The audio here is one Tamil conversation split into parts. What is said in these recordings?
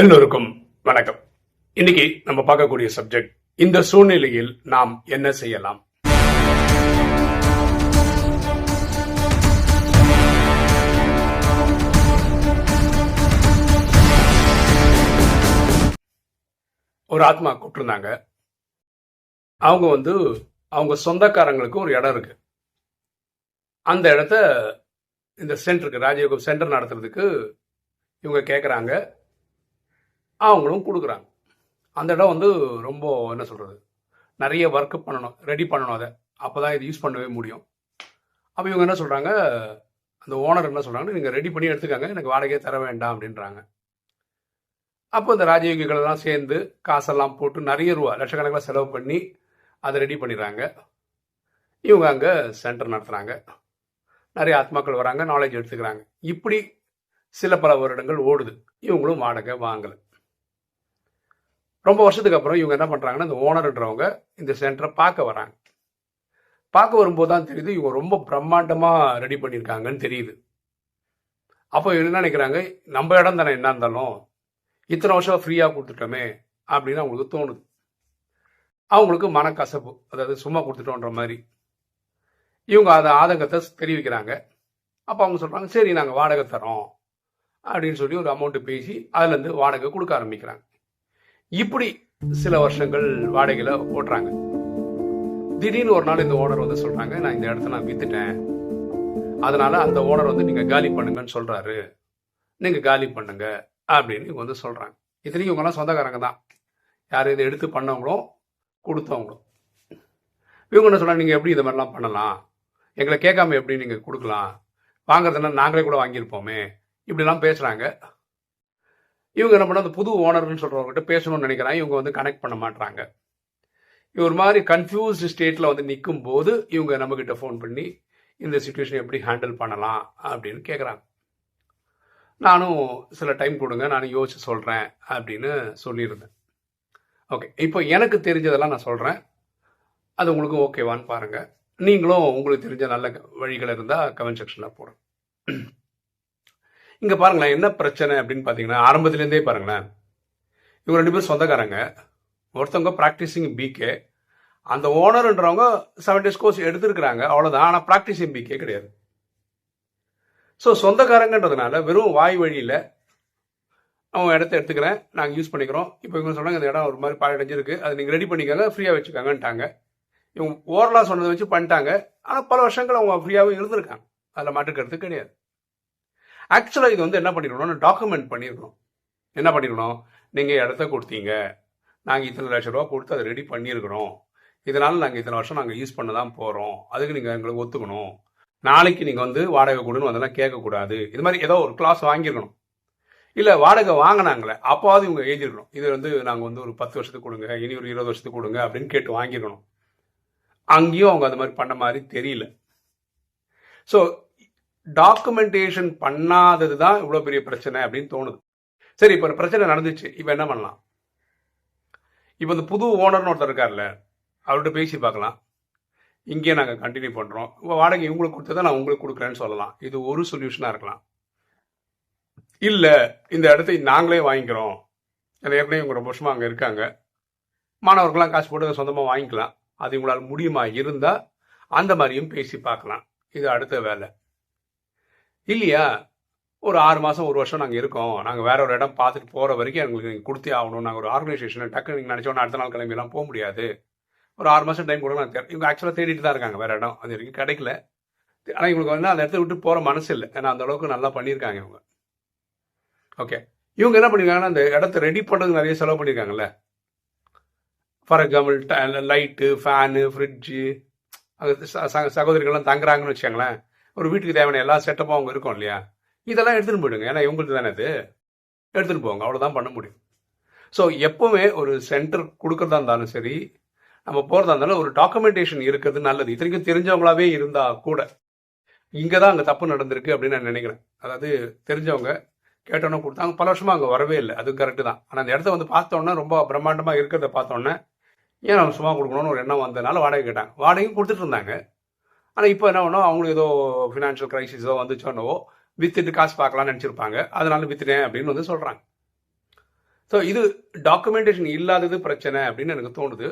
எல்லோருக்கும் வணக்கம். இன்னைக்கு நம்ம பார்க்கக்கூடிய சப்ஜெக்ட் இந்த சூழ்நிலையில் நாம் என்ன செய்யலாம்? ஒரு ஆத்மா கூப்பிட்டுருந்தாங்க. அவங்க வந்து அவங்க சொந்தக்காரங்களுக்கு ஒரு இடம் இருக்கு. அந்த இடத்த இந்த சென்டருக்கு ராஜயோகம் சென்டர் நடத்துறதுக்கு இவங்க கேட்குறாங்க அவங்களும் கொடுக்குறாங்க. அந்த இடம் வந்து ரொம்ப என்ன சொல்கிறது நிறைய ஒர்க்கு பண்ணணும் ரெடி பண்ணணும் அதை. அப்போ தான் இது யூஸ் பண்ணவே முடியும். அப்போ இவங்க என்ன சொல்கிறாங்க அந்த ஓனர் என்ன சொல்கிறாங்க நீங்கள் ரெடி பண்ணி எடுத்துக்காங்க எனக்கு வாடகையே தர வேண்டாம் அப்படின்றாங்க. அப்போ இந்த ராஜயோகிகளெல்லாம் சேர்ந்து காசெல்லாம் போட்டு நிறைய ரூபா லட்சக்கணக்கில் செலவு பண்ணி அதை ரெடி பண்ணிடுறாங்க. இவங்க அங்கே சென்டர் நடத்துகிறாங்க நிறைய ஆத்மாக்கள் வராங்க நாலேஜ் எடுத்துக்கிறாங்க. இப்படி சில பல வருடங்கள் ஓடுது. இவங்களும் வாடகை வாங்கலை. ரொம்ப வருஷத்துக்கு அப்புறம் இவங்க என்ன பண்ணுறாங்கன்னா இந்த ஓனர்ன்றவங்க இந்த சென்டரை பார்க்க வராங்க. பார்க்க வரும்போது தான் தெரியுது இவங்க ரொம்ப பிரம்மாண்டமாக ரெடி பண்ணியிருக்காங்கன்னு தெரியுது. அப்போ என்ன நினைக்கிறாங்க நம்ம இடம் தானே என்ன இருந்தாலும் இத்தனை வருஷம் ஃப்ரீயாக கொடுத்துட்டோமே அப்படின்னு அவங்களுக்கு தோணுது. அவங்களுக்கு மனக்கசப்பு அதாவது சும்மா கொடுத்துட்டோன்ற மாதிரி. இவங்க அதை ஆதங்கத்தை தெரிவிக்கிறாங்க. அப்போ அவங்க சொல்கிறாங்க சரி நாங்கள் வாடகை தரோம் அப்படின்னு சொல்லி ஒரு அமௌண்ட்டு பேசி அதுலேருந்து வாடகை கொடுக்க ஆரம்பிக்கிறாங்க. இப்படி சில வருஷங்கள் வாடகையில ஓட்டுறாங்க. திடீர்னு ஒரு நாள் இந்த ஓனர் வந்து சொல்றாங்க நான் இந்த இடத்த நான் வித்துட்டேன். அதனால அந்த ஓனர் வந்து நீங்க காலி பண்ணுங்கன்னு சொல்றாரு. நீங்க காலி பண்ணுங்க அப்படின்னு இவங்க வந்து சொல்றாங்க. இத்தனைக்கும் இவங்கெல்லாம் சொந்தக்காரங்க தான். யார் இதை எடுத்து பண்ணவங்களும் கொடுத்தவங்களும் இவங்க என்ன சொல்றாங்க நீங்க எப்படி இந்த மாதிரிலாம் பண்ணலாம்? எங்களை கேட்காம எப்படி நீங்க கொடுக்கலாம்? வாங்குறதுனா நாங்களே கூட வாங்கியிருப்போமே. இப்படிலாம் பேசுறாங்க. இவங்க என்ன பண்ண அந்த புது ஓனர்னு சொல்றவங்ககிட்ட பேசணும்னு நினைக்கிறாங்க. இவங்க வந்து கனெக்ட் பண்ண மாட்டாங்க ஒரு மாதிரி கன்ஃபியூஸ்டு ஸ்டேட்டில் வந்து நிற்கும் போது இவங்க நம்ம கிட்ட ஃபோன் பண்ணி இந்த சுச்சுவேஷன் எப்படி ஹேண்டில் பண்ணலாம் அப்படின்னு கேட்குறாங்க நானும் சில டைம் கொடுங்க நானும் யோசிச்சு சொல்கிறேன் அப்படின்னு சொல்லியிருந்தேன். ஓகே இப்போ எனக்கு தெரிஞ்சதெல்லாம் நான் சொல்கிறேன் அது உங்களுக்கு ஓகேவான்னு பாருங்கள் நீங்களும் உங்களுக்கு தெரிஞ்ச நல்ல வழிகள் இருந்தால் கமெண்ட் செக்ஷனில் போடுங்க. இங்க பாருங்களேன் என்ன பிரச்சனை அப்படின்னு பாத்தீங்கன்னா ஆரம்பத்திலேருந்தே பாருங்களேன். இவங்க ரெண்டு பேரும் சொந்தக்காரங்க. ஒருத்தவங்க ப்ராக்டிஸிங் பிகே அந்த ஓனர்ன்றவங்க செவன் டேஸ் கோர்ஸ் எடுத்திருக்கிறாங்க அவ்வளவுதான். ஆனால் ப்ராக்டிஸிங் பிகே கிடையாது. ஸோ சொந்தக்காரங்கன்றதுனால வெறும் வாய் வழியில் அவங்க இடத்த எடுத்துக்கிறேன். நாங்கள் யூஸ் பண்ணிக்கிறோம். இப்போ இவங்க சொன்னாங்க இந்த இடம் ஒரு மாதிரி பாழடைஞ்சிருக்கு. அதை நீங்கள் ரெடி பண்ணிக்கோங்க ஃப்ரீயாக வச்சுக்காங்கன்ட்டாங்க. இவங்க ஓரலாக சொன்னதை வச்சு பண்ணிட்டாங்க. ஆனால் பல வருஷங்கள் அவங்க ஃப்ரீயாகவே இருந்திருக்காங்க. அதில் மாற்றுக்கிறது கிடையாது. ஆக்சுவலாக இது வந்து என்ன பண்ணிருக்கணும்? டாக்குமெண்ட் பண்ணிடணும் என்ன பண்ணிடணும் நீங்கள் இடத்த கொடுத்தீங்க. நாங்கள் இத்தனை லட்ச ரூபா கொடுத்து அதை ரெடி பண்ணியிருக்கிறோம் இதனால் நாங்கள் இத்தனை வருஷம் நாங்கள் யூஸ் பண்ண தான் போகிறோம் அதுக்கு நீங்கள் எங்களுக்கு ஒத்துக்கணும். நாளைக்கு நீங்கள் வந்து வாடகை கொடுன்னு வந்தெல்லாம் கேட்கக்கூடாது. இது மாதிரி ஏதோ ஒரு கிளாஸ் வாங்கியிருக்கணும். இல்லை வாடகை வாங்கினாங்களே அப்போவாது இவங்க எழுதியிருக்கணும் இது வந்து நாங்கள் வந்து ஒரு பத்து வருஷத்துக்கு கொடுங்க இனி ஒரு இருபது வருஷத்துக்கு கொடுங்க அப்படின்னு கேட்டு வாங்கியிருக்கணும். அங்கேயும் அவங்க அது மாதிரி பண்ண மாதிரி தெரியல. ஸோ டாக்குமெண்டேஷன் பண்ணாதது தான் இவ்வளோ பெரிய பிரச்சனை அப்படின்னு தோணுது. சரி இப்போ பிரச்சனை நடந்துச்சு. இப்போ என்ன பண்ணலாம்? இப்போ இந்த புது ஓனர்னு ஒருத்தர் இருக்கார்ல அவர்கிட்ட பேசி பார்க்கலாம். இங்கே நாங்கள் கண்டினியூ பண்ணுறோம் இப்போ வாடகை இவங்களுக்கு கொடுத்ததை நான் உங்களுக்கு கொடுக்குறேன்னு சொல்லலாம். இது ஒரு சொல்யூஷனாக இருக்கலாம். இல்லை இந்த இடத்தை நாங்களே வாங்கிக்கிறோம். ஏன்னா ஏற்கனவே இவங்க ரொம்ப வருஷமாக அங்கே இருக்காங்க. மாணவர்கள்லாம் காசு போட்டு சொந்தமாக வாங்கிக்கலாம். அது இவங்களால் முடியுமா இருந்தால் அந்த மாதிரியும் பேசி பார்க்கலாம். இது அடுத்த வேலை. இல்லையா? ஒரு ஆறு மாதம் ஒரு வருஷம் நாங்கள் இருக்கோம். நாங்கள் வேற ஒரு இடம் பார்த்துட்டு போகிற வரைக்கும் எங்களுக்கு நீங்கள் கொடுத்தே ஆகணும். நாங்கள் ஒரு ஆர்கனைசேஷன் டக்கு நீங்கள் நினச்சோன்னா அடுத்த நாள் கிளம்பியெல்லாம் போக முடியாது. ஒரு ஆறு மாதம் டைம் கூட நான் இவங்க ஆக்சுவலாக தேடிட்டு தான் இருக்காங்க வேறு இடம் அது வரைக்கும் கிடைக்கல. ஆனால் இவங்களுக்கு வந்து அந்த இடத்த விட்டு போகிற மனசு இல்லை. ஏன்னா அந்த அளவுக்கு நல்லா பண்ணியிருக்காங்க இவங்க. ஓகே இவங்க என்ன பண்ணியிருக்காங்கன்னா அந்த இடத்த ரெடி பண்ணுறதுக்கு நிறைய செலவு பண்ணியிருக்காங்கல்ல for example light fan fridge சகோதரிகள்லாம் தங்குறாங்கன்னு வச்சுக்கோங்களேன். ஒரு வீட்டுக்கு தேவையான எல்லா செட்டப்பும் அவங்க இருக்கும் இல்லையா? இதெல்லாம் எடுத்துகிட்டு போயிடுங்க. ஏன்னா இவங்களுக்கு தானே அது? எடுத்துகிட்டு போங்க. அவ்வளோதான் பண்ண முடியும். ஸோ எப்போவுமே ஒரு சென்டர் கொடுக்குறதா இருந்தாலும் சரி நம்ம போகிறதா இருந்தாலும் ஒரு டாக்குமெண்டேஷன் இருக்கிறது நல்லது. இத்தனைக்கும் தெரிஞ்சவங்களாவே இருந்தால் கூட. இங்கே தான் அங்கே தப்பு நடந்திருக்கு அப்படின்னு நான் நினைக்கிறேன். அதாவது தெரிஞ்சவங்க கேட்டோன்னே கொடுத்தாங்க. பல வருஷமாக அங்கே வரவே இல்லை. அது கரெக்டு தான். ஆனால் அந்த இடத்த வந்து பார்த்தோன்னே ரொம்ப பிரம்மாண்டமாக இருக்கிறத பார்த்தோன்னே ஏன் நம்ம சும்மா கொடுக்கணும்னு ஒரு எண்ணம் வந்ததுனால வாடகை கேட்டாங்க. வாடகையும் கொடுத்துட்டு இருந்தாங்க. ஆனால் இப்போ என்ன பண்ணோம்? அவங்களுக்கு ஏதோ ஃபினான்ஷியல் கிரைசிஸோ வந்துச்சோன்னவோ வித்துட்டு காசு பார்க்கலாம்னு நினச்சிருப்பாங்க. அதனால வித்துட்டேன் அப்படின்னு வந்து சொல்கிறாங்க ஸோ இது டாக்குமெண்டேஷன் இல்லாதது பிரச்சனை அப்படின்னு எனக்கு தோணுது.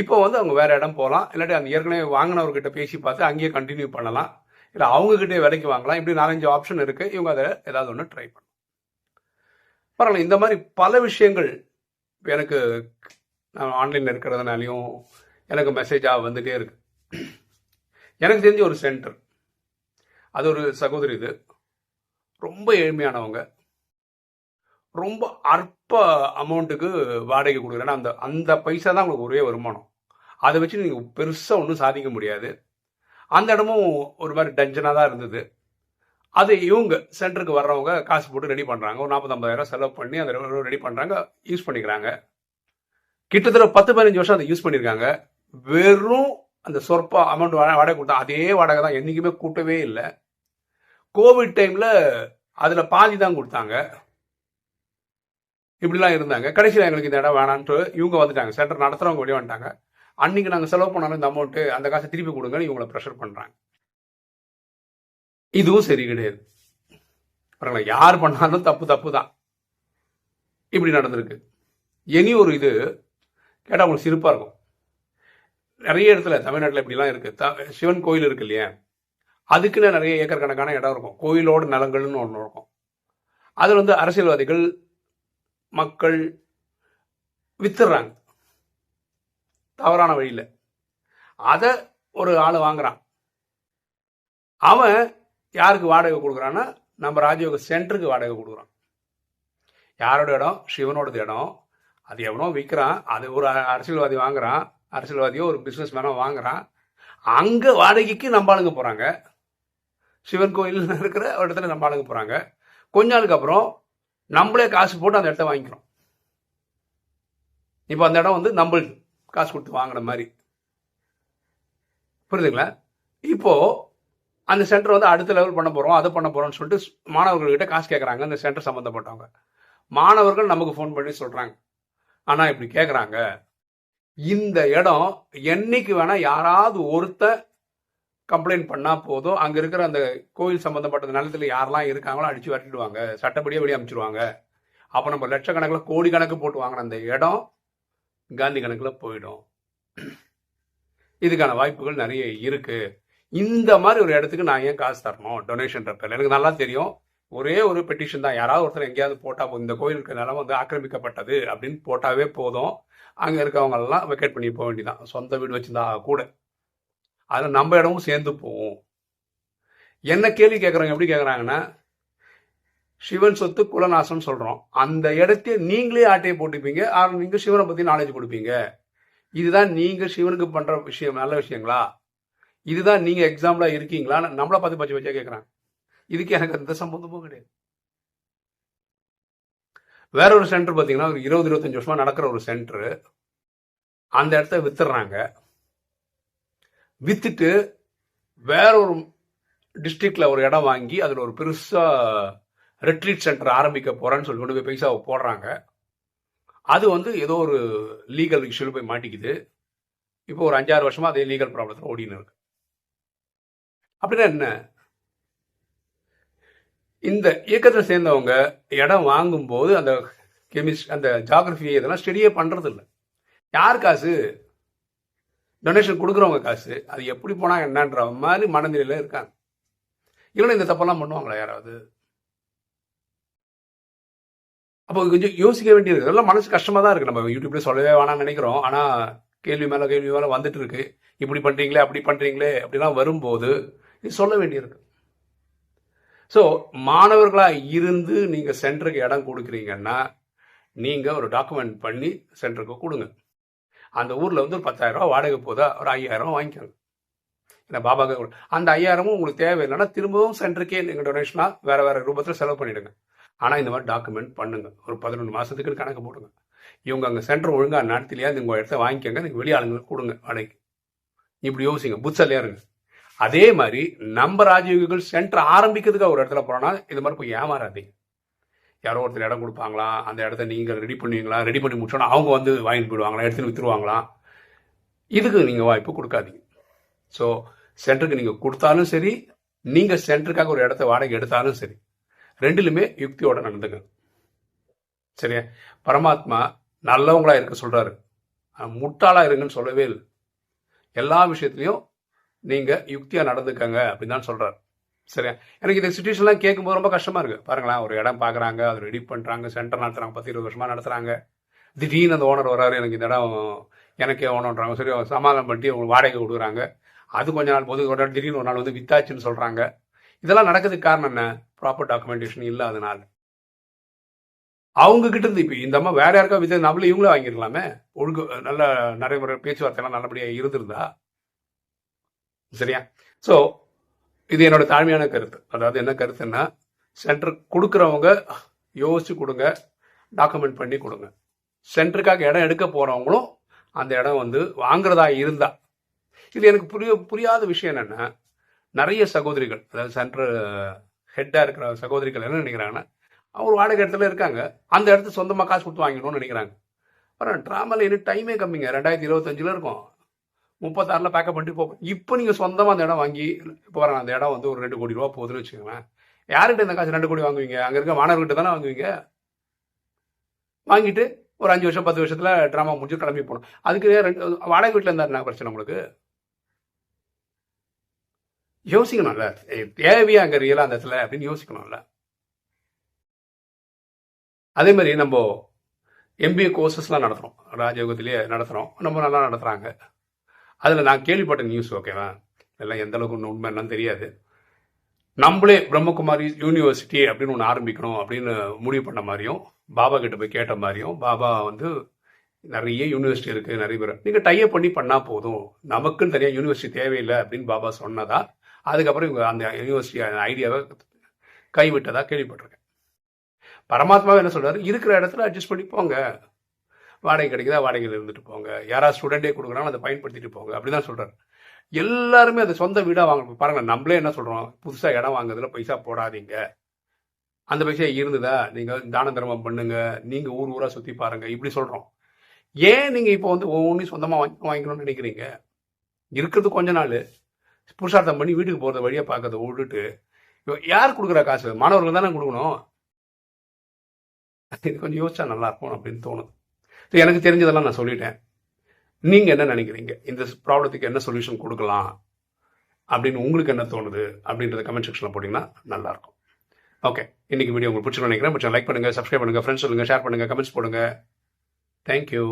இப்போ வந்து அவங்க வேறு இடம் போகலாம் இல்லாட்டி அந்த ஏற்கனவே வாங்கினவர்கிட்ட பேசி பார்த்து அங்கேயே கண்டினியூ பண்ணலாம். இல்லை அவங்கக்கிட்டே விலைக்கு வாங்கலாம். இப்படி நாலஞ்சு ஆப்ஷன் இருக்குது இவங்க அதை ஏதாவது ஒன்று ட்ரை பண்ணும் பரவாயில்ல. இந்த மாதிரி பல விஷயங்கள் எனக்கு நான் ஆன்லைனில் இருக்கிறதுனாலையும் எனக்கு மெசேஜாக வந்துகிட்டே இருக்கு. எனக்கு தெரிஞ்ச ஒரு சென்டர் அது ஒரு சகோதரி இது. ரொம்ப ஏழ்மையானவங்க. ரொம்ப அற்ப அமௌண்ட்டுக்கு வாடகை கொடுக்குறேன்னா அந்த அந்த பைசா தான் உங்களுக்கு ஒரே வருமானம். அதை வச்சு நீங்கள் பெருசாக ஒன்றும் சாதிக்க முடியாது. அந்த இடமும் ஒரு மாதிரி டஞ்சனாக தான் இருந்தது. அது இவங்க சென்டருக்கு வர்றவங்க காசு போட்டு ரெடி பண்ணுறாங்க ஒரு நாற்பத்தம்பதாயிரம் செலவு பண்ணி அந்த ரெடி பண்ணுறாங்க யூஸ் பண்ணிக்கிறாங்க. கிட்டத்தட்ட பத்து பதினஞ்சு வருஷம் அதை யூஸ் பண்ணியிருக்காங்க வெறும் அந்த சொற்ப அமௌண்ட் வாடகை கொடுத்தா அதே வாடகை தான் என்றைக்குமே கூட்டவே இல்லை. கோவிட் டைமில் அதில் பாதி தான் கொடுத்தாங்க. இப்படிலாம் இருந்தாங்க. கடைசியில் எங்களுக்கு இந்த இடம் வேணான்ட்டு இவங்க வந்துட்டாங்க. சென்டர் நடத்துறவங்க வெளியே வந்துட்டாங்க. அன்னைக்கு நாங்கள் செலவு பண்ணாலும் இந்த அமௌண்ட்டு அந்த காசை திருப்பி கொடுங்கன்னு இவங்களை ப்ரெஷர் பண்ணுறாங்க இதுவும் சரி கிடையாது. பாருங்களா யார் பண்ணாலும் தப்பு தப்பு தான். இப்படி நடந்திருக்கு. இனி ஒரு இது கேட்டால் உங்களுக்கு சிரிப்பாக இருக்கும். நிறைய இடத்துல தமிழ்நாட்டில் இப்படிலாம் இருக்குது த சிவன் கோயில் இருக்கு இல்லையா? அதுக்குன்னு நிறைய ஏக்கர் கணக்கான இடம் இருக்கும். கோயிலோட நலங்கள்னு ஒன்று இருக்கும். அதில் வந்து அரசியல்வாதிகள் மக்கள் வித்துடுறாங்க. தவறான வழியில். அதை ஒரு ஆள் வாங்குறான். அவன் யாருக்கு வாடகை கொடுக்குறான்னா நம்ம ராஜயோக சென்டருக்கு வாடகை கொடுக்குறான். யாரோட இடம்? சிவனோடது இடம். அது எவனோ விற்கிறான் அது ஒரு அரசியல்வாதி வாங்குறான். அரசியல்வாதியோ ஒரு பிஸ்னஸ் மேனோ வாங்குறான். அங்கே வாடகைக்கு நம்ம ஆளுங்க போகிறாங்க சிவன் கோயில் இருக்கிற ஒரு இடத்துல நம்ம ஆளுங்க போகிறாங்க கொஞ்ச நாளுக்கு அப்புறம் நம்மளே காசு போட்டு அந்த இடத்த வாங்கிக்கிறோம். இப்போ அந்த இடம் வந்து நம்மளுக்கு காசு கொடுத்து வாங்குற மாதிரி. புரியுதுங்களா? இப்போ அந்த சென்டர் வந்து அடுத்த லெவல் பண்ண போகிறோம் அதை பண்ண போகிறோம்னு சொல்லிட்டு மாணவர்கள்கிட்ட காசு கேட்குறாங்க அந்த சென்டர் சம்மந்தப்பட்டவங்க மாணவர்கள் நமக்கு ஃபோன் பண்ணி சொல்கிறாங்க ஆனால் இப்படி கேட்குறாங்க இந்த இடம் என்னைக்கு வேணா யாராவது ஒருத்த கம்ப்ளைண்ட் பண்ணா போதும். அங்க இருக்கிற அந்த கோயில் சம்பந்தப்பட்ட நிலத்துல யாரெல்லாம் இருக்காங்களோ அடிச்சு வரட்டிடுவாங்க. சட்டப்படியே வெளியே அமைச்சிருவாங்க. அப்போ நம்ம லட்சக்கணக்கில் கோடி கணக்கு போட்டு வாங்கின அந்த இடம் காந்தி கணக்கில் போயிடும். இதுக்கான வாய்ப்புகள் நிறைய இருக்கு. இந்த மாதிரி ஒரு இடத்துக்கு நான் ஏன் காசு தரணும்? டொனேஷன் எனக்கு நல்லா தெரியும். ஒரே ஒரு பெட்டிஷன் தான். யாராவது ஒருத்தர் எங்கேயாவது போட்டால் போதும் இந்த கோயிலுக்கு நிலம் வந்து ஆக்கிரமிக்கப்பட்டது அப்படின்னு போட்டாவே போதும். அங்கே இருக்கவங்கெல்லாம் வெக்கேட் பண்ணி போக வேண்டியதான் சொந்த வீடு வச்சுருந்தா கூட. அதில் நம்ம இடமும் சேர்ந்து போவோம் என்ன கேள்வி கேட்குறாங்க? எப்படி கேட்குறாங்கன்னா சிவன் சொத்து குலநாசம் சொல்கிறோம் அந்த இடத்தையே நீங்களே ஆட்டையை போட்டுப்பீங்க. ஆனால் நீங்கள் சிவனை பற்றி நாலேஜ் கொடுப்பீங்க. இதுதான் நீங்கள் சிவனுக்கு பண்ணுற விஷயம். நல்ல விஷயங்களா? இதுதான் நீங்கள் எக்ஸாம்பிளாக இருக்கீங்களா நம்மளை பார்த்து பச்சை பச்சையா கேட்குறாங்க. இதுக்கு எனக்கு எந்த சம்பந்தமும் கிடையாது. வேற ஒரு சென்டர் பார்த்தீங்கன்னா ஒரு இருபது இருபத்தஞ்சு வருஷமா நடக்கிற ஒரு சென்டர் அந்த இடத்த வித்துடுறாங்க. வித்துட்டு வேற ஒரு டிஸ்ட்ரிக்ட்ல ஒரு இடம் வாங்கி அதில் ஒரு பெருசா ரெட்ரீட் சென்டர் ஆரம்பிக்க போறேன்னு சொல்லி கொண்டு போய் பைசாவை போடுறாங்க. அது வந்து ஏதோ ஒரு லீகல் இஷ்யூல போய் மாட்டிக்குது. இப்போ ஒரு அஞ்சாறு வருஷமா அதே லீகல் ப்ராப்ளத்தில் ஓடின்னு இருக்கு. அப்படின்னா என்ன? இந்த இயக்கத்தில் சேர்ந்தவங்க இடம் வாங்கும்போது அந்த கெமிஸ்ட் அந்த ஜாகிரபி இதெல்லாம் ஸ்டடியே பண்ணுறது இல்லை யார் காசு? டொனேஷன் கொடுக்குறவங்க காசு. அது எப்படி போனால் என்னன்ற மாதிரி மனநிலையில் இருக்காங்க. இல்லைன்னா இந்த தப்பெல்லாம் பண்ணுவாங்களா யாராவது? அப்போ கொஞ்சம் யோசிக்க வேண்டியது இதெல்லாம் மனசு கஷ்டமாக தான் இருக்கு. நம்ம யூடியூப்ல சொல்லவே வேணாம்னு நினைக்கிறோம். ஆனால் கேள்வி மேலே கேள்வி மேலே வந்துட்டு இருக்கு. இப்படி பண்ணுறீங்களே அப்படி பண்ணுறீங்களே அப்படிலாம் வரும்போது இது சொல்ல வேண்டியிருக்கு ஸோ மாணவர்களாக இருந்து நீங்கள் சென்டருக்கு இடம் கொடுக்குறீங்கன்னா நீங்கள் ஒரு டாக்குமெண்ட் பண்ணி சென்டருக்கு கொடுங்க. அந்த ஊரில் வந்து ஒரு பத்தாயிரரூவா வாடகை போதா ஒரு ஐயாயிரம் வாங்கிக்கோங்க. ஏன்னா பாபாக்கு அந்த ஐயாயிரமும் உங்களுக்கு தேவையில்லைன்னா திரும்பவும் சென்டருக்கே நீங்கள் டொனேஷனாக வேறு வேறு ரூபத்தில் செலவு பண்ணிவிடுங்க ஆனால் இந்த மாதிரி டாக்குமெண்ட் பண்ணுங்க. ஒரு பதினொன்று மாதத்துக்குன்னு கணக்கு போடுங்க. இவங்க அங்கே சென்டர் ஒழுங்காக நடத்திலையா உங்கள் இடத்த வாங்கிக்கோங்க நீங்கள் வெளியாளுங்களுக்கு கொடுங்க வாடகைக்கு. இப்படி யோசிங்க. புத்தலையா இருங்க. அதே மாதிரி நம்ம ராஜயோகிகள் சென்டர் ஆரம்பிக்கிறதுக்கு ஒரு இடத்துல போகிறோன்னா இது மாதிரி போய் ஏமாறாதீங்க யாரோ ஒருத்தர் இடம் கொடுப்பாங்களா அந்த இடத்த நீங்கள் ரெடி பண்ணுவீங்களா ரெடி பண்ணி முடிச்சோன்னா அவங்க வந்து வாங்கிட்டு போயிடுவாங்களா எடுத்துன்னு வித்துருவாங்களாம் இதுக்கு நீங்கள் வாய்ப்பு கொடுக்காதீங்க. ஸோ சென்டருக்கு நீங்கள் கொடுத்தாலும் சரி நீங்கள் சென்டருக்காக ஒரு இடத்த வாடகை எடுத்தாலும் சரி ரெண்டுலுமே யுக்தியோட நடந்துங்க சரியா? பரமாத்மா நல்லவங்களா இருக்க சொல்றாரு. முட்டாளாக முட்டாளா இருங்கன்னு சொல்லவே இல்லை. எல்லா விஷயத்துலையும் நீங்கள் யுக்தியாக நடந்துக்கங்க அப்படின்னு தான் சொல்கிறார் சரியா? எனக்கு இந்த சுச்சுவேஷன்லாம் கேட்கும்போது ரொம்ப கஷ்டமாக இருக்குது பாருங்களேன் ஒரு இடம் பார்க்குறாங்க அதை ரெடி பண்ணுறாங்க சென்டர் நடத்துகிறாங்க பத்து இருபது வருஷமாக நடத்துறாங்க. திடீர்னு அந்த ஓனர் வராரு எனக்கு இந்த இடம் எனக்கே ஓனன்றாங்க சரி சமாதானம் பண்ணிட்டு அவங்க வாடகை கொடுக்குறாங்க. அது கொஞ்ச நாள் போது ஒரு நாள் திடீர்னு ஒரு நாள் வந்து வித்தாச்சுன்னு சொல்கிறாங்க இதெல்லாம் நடக்கிறதுக்கு காரணம் என்ன? ப்ராப்பர் டாக்குமெண்டேஷன் இல்லாதனால. அவங்க கிட்ட இருந்து இப்போ இந்த அம்மா வேற யாருக்கா வித்து நம்மளே இவங்களே வாங்கிடலாமே? ஒழுங்கு நல்ல நடைமுறை பேச்சுவார்த்தைலாம் நல்லபடியாக இருந்திருந்தா சரியா? ஸோ இது என்னோட தாழ்மையான கருத்து. அதாவது என்ன கருத்துன்னா சென்டர் கொடுக்குறவங்க யோசிச்சு கொடுங்க டாக்குமெண்ட் பண்ணி கொடுங்க. சென்டருக்காக இடம் எடுக்க போகிறவங்களும் அந்த இடம் வந்து வாங்குறதா இருந்தா. இது எனக்கு புரிய புரியாத விஷயம் என்னென்னா நிறைய சகோதரிகள் அதாவது சென்டர் ஹெட்டாக இருக்கிற சகோதரிகள் என்ன நினைக்கிறாங்கன்னா அவங்க வாடகை இடத்துல இருக்காங்க. அந்த இடத்து சொந்தமாக காசு கொடுத்து வாங்கிடணும்னு நினைக்கிறாங்க. அப்புறம் ட்ராமல் இன்னும் டைமே கம்மிங்க. ரெண்டாயிரத்தி இருபத்தஞ்சில் இருக்கும். முப்பத்தாறுல பேக்கப் பண்ணிட்டு போகும் இப்போ நீங்கள் சொந்தமாக அந்த இடம் வாங்கி இப்போ வரேன் அந்த இடம் வந்து ஒரு ரெண்டு கோடி ரூபா போகுதுன்னு வச்சுக்கோங்களேன். யார்கிட்ட இந்த காசு ரெண்டு கோடி வாங்குவீங்க? அங்கே இருக்க மாணவர்கிட்ட தானே வாங்குவீங்க? வாங்கிட்டு ஒரு அஞ்சு வருஷம் பத்து வருஷத்தில் ட்ராமா முடிஞ்சு கிளம்பி போகணும். அதுக்கு ரெண்டு வாடகை வீட்டில் இருந்தா என்ன பிரச்சனை உங்களுக்கு? யோசிக்கணும்ல. தேவையா அங்கே ரியலாக அந்த இடத்துல அப்படின்னு யோசிக்கணும்ல. அதே மாதிரி நம்ம எம்பிஏ கோர்சஸ்லாம் நடத்துகிறோம் ராஜயோகத்திலேயே நடத்துகிறோம் நம்ம நல்லா நடத்துகிறாங்க அதில் நான் கேள்விப்பட்ட நியூஸ் ஓகேவா எல்லாம் எந்த அளவுக்கு உண்மை உண்மை என்னன்னு தெரியாது. நம்மளே பிரம்மகுமாரி யூனிவர்சிட்டி அப்படின்னு ஒன்று ஆரம்பிக்கணும் அப்படின்னு முடிவு பண்ண மாதிரியும் பாபா கிட்ட போய் கேட்ட மாதிரியும் பாபா வந்து நிறைய யூனிவர்சிட்டி இருக்குது நிறைய பேர். நீங்கள் டைப் பண்ணி பண்ணால் போதும். நமக்குன்னு தனியாக யூனிவர்சிட்டி தேவையில்லை அப்படின்னு பாபா சொன்னதா அதுக்கப்புறம் இவங்க அந்த யூனிவர்சிட்டி ஐடியாவை கைவிட்டதாக கேள்விப்பட்டிருக்கேன். பரமாத்மாவை என்ன சொல்கிறார் இருக்கிற இடத்துல அட்ஜஸ்ட் பண்ணி போங்க. வாடகை கிடைக்குதா வாடகையில் இருந்துட்டு போங்க. யாராவது ஸ்டூடெண்டே கொடுக்குறாங்க அதை பயன்படுத்திட்டு போங்க. அப்படிதான் சொல்கிறார் எல்லாருமே அதை சொந்த வீடாக வாங்க பாருங்க நம்மளே என்ன சொல்கிறோம் புதுசாக இடம் வாங்குறதுல பைசா போடாதீங்க. அந்த பைசா இருந்ததா? நீங்கள் தான தர்மம் பண்ணுங்க. நீங்கள் ஊர் ஊராக சுற்றி பாருங்க. இப்படி சொல்கிறோம் ஏன் நீங்கள் இப்போ வந்து ஒவ்வொன்றையும் சொந்தமாக வாங்கி வாங்கிக்கணும்னு நினைக்கிறீங்க? இருக்கிறது கொஞ்ச நாள். புருஷார்த்தம் பண்ணி வீட்டுக்கு போகிறத வழியாக பார்க்கறத விட்டுட்டு யார் கொடுக்குற காசு? மாணவர்கள் தானே கொடுக்கணும். இது கொஞ்சம் யோசிச்சா நல்லா இருக்கும் அப்படின்னு தோணுது. ஸோ எனக்கு தெரிஞ்சதெல்லாம் நான் சொல்லிட்டேன். நீங்கள் என்ன நினைக்கிறீங்க? இந்த ப்ராப்ளத்துக்கு என்ன சொல்யூஷன் கொடுக்கலாம்? அப்படின்னு உங்களுக்கு என்ன தோணுது? அப்படின்றத கமெண்ட் செக்ஷனில் போட்டிங்கன்னா நல்லாயிருக்கும். ஓகே இன்னைக்கு வீடியோ உங்களுக்கு பிடிச்சிருக்கோம் நினைக்கிறேன். பிடிச்சா லைக் பண்ணுங்கள் சப்ஸ்கிரைப் பண்ணுங்கள் ஃப்ரெண்ட்ஸ் சொல்லுங்கள் ஷேர் பண்ணுங்கள் கமெண்ட்ஸ் போடுங்க. தேங்க்யூ